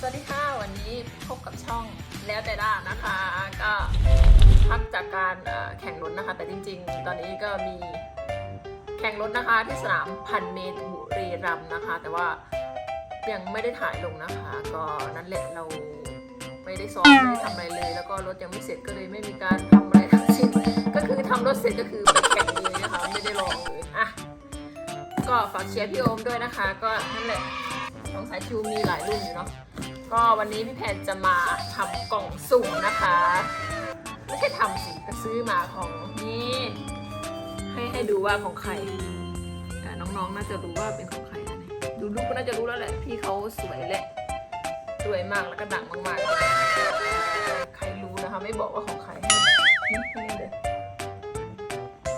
สวัสดีค่ะ วันนี้พบกับช่องแล้วแต่ด้านะคะ ก็พักจากการแข่งรถนะคะ แต่จริง ๆ ตอนนี้ก็มีแข่งรถนะคะที่สนามพันเมตรบุรีรัมย์นะคะ แต่ว่ายังไม่ได้ถ่ายลงนะคะ ก็นั่นแหละเราไม่ได้ซ้อมไม่ได้ทำอะไรเลย แล้วก็รถยังไม่เสร็จก็เลยไม่มีการทำอะไรทั้งสิ้นก็คือทำรถเสร็จก็คือไปแข่งเลยนะคะไม่ได้ลองเลยอะก็ฝากเชียร์พี่โอมด้วยนะคะ ก็นั่นแหละของสายชิวมีหลายรุ่นอยู่เนาะ ก็วันนี้พี่แพนจะมาทำกล่องสุ่มนะคะ ไม่ใช่ทำสิก็ซื้อมาของนี่ให้ให้ดูว่าของใครอ่าน้องๆน่าจะรู้ว่าเป็นของใครนะเนี่ยดูรูปก็น่าจะรู้แล้วแหละพี่เขาสวยแหละสวยมากแล้วก็ดังมากๆ ใครรู้นะคะ ไม่บอกว่าของใครนี่นี่เลย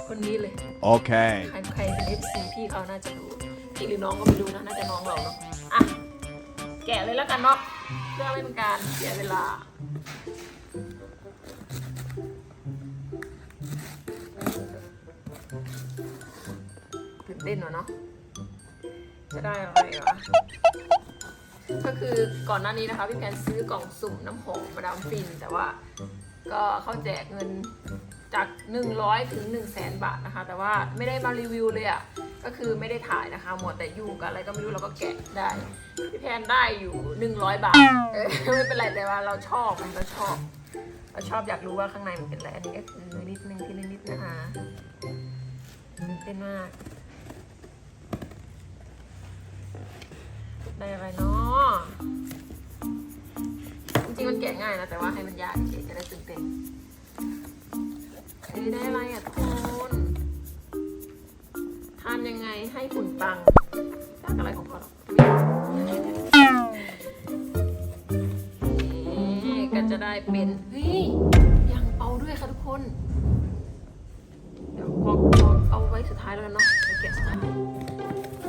คนนี้เลย Okay. ใครใครเป็น FC พี่เขาน่าจะรู้พี่หรือน้องก็ไม่รู้นะน่าจะน้องเราเนาะอะแกะเลยแล้วกันเนาะ เพื่อไม่เป็นการเสียเวลา ตื่นเต้นวะเนาะ จะได้อะไรวะ ก็คือก่อนหน้านี้นะคะพี่แพนซื้อกล่องสุ่มน้ำหอมมาดามฟิน แต่ว่าก็เขาแจกเงิน จาก 100 ถึง 1 0 0 0 0แสนบาทนะคะ แต่ว่าไม่ได้มารีวิวเลยอะ่ะก็คือไม่ได้ถ่ายนะคะ หมดแต่อยู่กับอะไรก็ไม่รู้เราก็แกะได้พี่แพนได้อยู่ 100 บาทเออไม่เป็นไรแต่ว่าเราชอบเราชอบเราชอบอยากรู้ว่าข้างในมันเป็นอะไรอันนี้ก็คือนิดนึงทีละนิดนะคะตื่นเต้นมากได้อะไรเนาะจริงๆมันแกะง่ายนะแต่ว่าให้มันยากจะได้ตื่นเต้น เอ้ได้อะไรอะทุกคนทานยังไงให้หุ่นปังยากอะไรของพ่อหรอกนี่ก็จะได้เป็นเฮ้ยยางเปาด้วยค่ะทุกคน เดี๋ยวพอพอเอาไว้สุดท้ายแล้วกันเนาะไปแกะสุดท้าย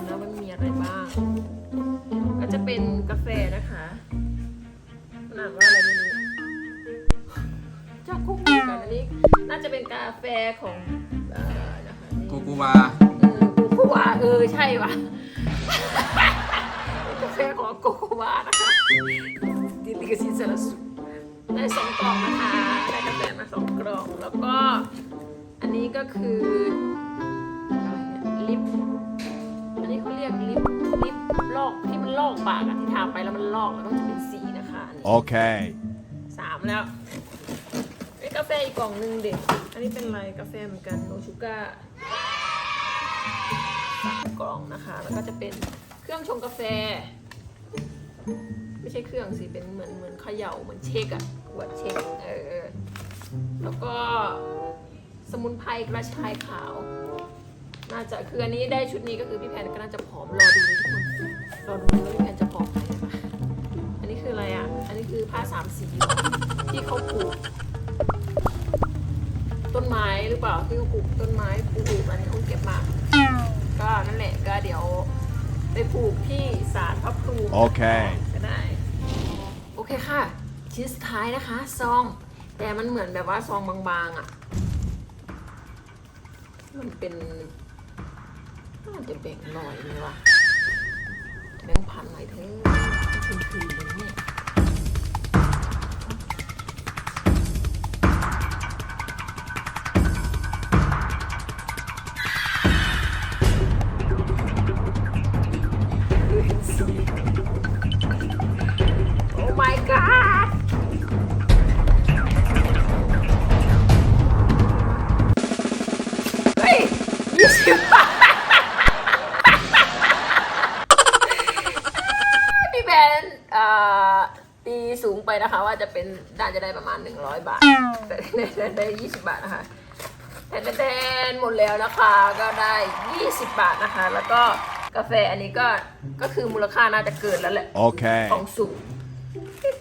แล้วมันมีอะไรบ้าง ก็จะเป็นกาแฟนะคะมันานว่าอะไรไม่รู้ จากกุ๊กกุ๊กกันอันนี้น่าจะเป็นกาแฟของเอ่อนะคะนี่กูกูวาเออโกโกวาเออใช่ว่ะ กาแฟของโกโกวานะคะดิลิกซินเซลสุได้สองกล่องนะคะได้กาแฟมาสองกล่องแล้วก็ อันนี้ก็คืออะไรเนี่ยลิป อันนี้เขาเรียกลิปลิปลอกที่มันลอกปากอะที่ทาไปแล้วมันลอกแล้วก็จะเป็นสีนะคะอันนี้ Okay. สามแล้วไอ้กาแฟอีกกล่องหนึ่งเด็ก อันนี้เป็นอะไรกาแฟเหมือนกันโนชูก้าสามกล่องนะคะ แล้วก็จะเป็นเครื่องชงกาแฟ ไม่ใช่เครื่องสิ เป็นเหมือนเหมือนเขย่าเหมือนเช็คอะขวดเช็คเออ แล้วก็สมุนไพรกระชายขาว น่าจะคืออันนี้ได้ชุดนี้ก็คือพี่แพนก็น่าจะผอมรอดูทุกคนรอดูว่าพี่แพนจะผอมไหมอันนี้คืออะไรอะ อันนี้คือผ้าสามสีที่เขาปลูก รือเปล่าที่เขาปลูกต้นไม้ปลูกอันนี้เขาเก็บมา ก็นั่นแหละก็เดี๋ยวไปปลูกที่ศาลพระภูมิโอเค ก็ได้ โอเคค่ะ ชิ้นสุดท้ายนะคะซอง แต่มันเหมือนแบบว่าซองบางๆอะ มันเป็นน่าจะแบ่งค์ร้อยเลยวะแบ่งค์พันหน่อยเถอะคืนคืนเลยเนี่ย เฮ้ยยี่สิบบาทพี่แบนเอ่อตีสูงไปนะคะ ว่าจะเป็นน่าจะได้ประมาณ 100 บาท แต่ได้ได้ได้20บาทนะคะแทนแทนหมดแล้วนะคะก็ได้ 20 บาทนะคะ แล้วก็กาแฟอันนี้ก็ก็คือมูลค่าน่าจะเกินแล้วแหละ Okay. กล่องสุ่ม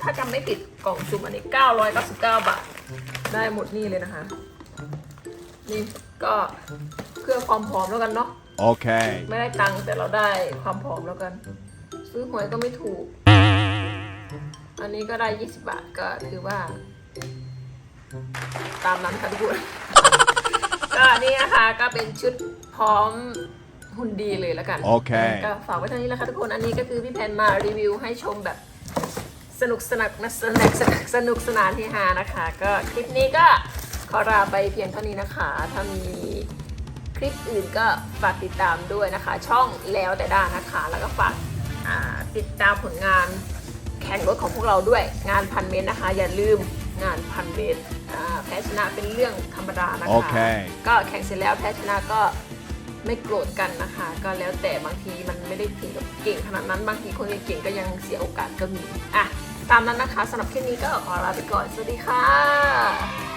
ถ้าจำไม่ผิดกล่องสุ่มอันนี้ 999 บาท ได้หมดนี่เลยนะคะ นี่ก็เพื่อความผอมแล้วกันเนาะ Okay. ไม่ได้ตังค์แต่เราได้ความผอมแล้วกัน ซื้อหวยก็ไม่ถูก อันนี้ก็ได้ 20 บาทก็ถือว่า ตามนั้นค่ะทุกคนก็นี่นะคะก็เป็นชุดพร้อมหุ่นดีเลยแล้วกัน โอเค ก็ฝากไว้เท่านี้แล้วค่ะทุกคน อันนี้ก็คือพี่แพนมารีวิวให้ชมแบบ สนุกสนานสนุกสนานสนุกสนานที่ฮานะคะ ก็คลิปนี้ก็ขอลาไปเพียงเท่านี้นะคะ ถ้ามีคลิปอื่นก็ฝากติดตามด้วยนะคะ ช่องแล้วแต่ด้านนะคะ แล้วก็ฝากอ่าติดตามผลงานแข่งรถของพวกเราด้วยงานพันเมตรนะคะ อย่าลืมงานพันเมตรอ่าแพ้ชนะเป็นเรื่องธรรมดานะคะโอเคก็แข่งเสร็จแล้วแพ้ชนะก็ไม่โกรธกันนะคะ ก็แล้วแต่บางทีมันไม่ได้ถึงกับเก่งขนาดนั้นบางทีคนเก่งๆก็ยังเสียโอกาสก็มีอะ ตามนั้นนะคะสำหรับคลิปนี้ก็ขอลาไปก่อน สวัสดีค่ะ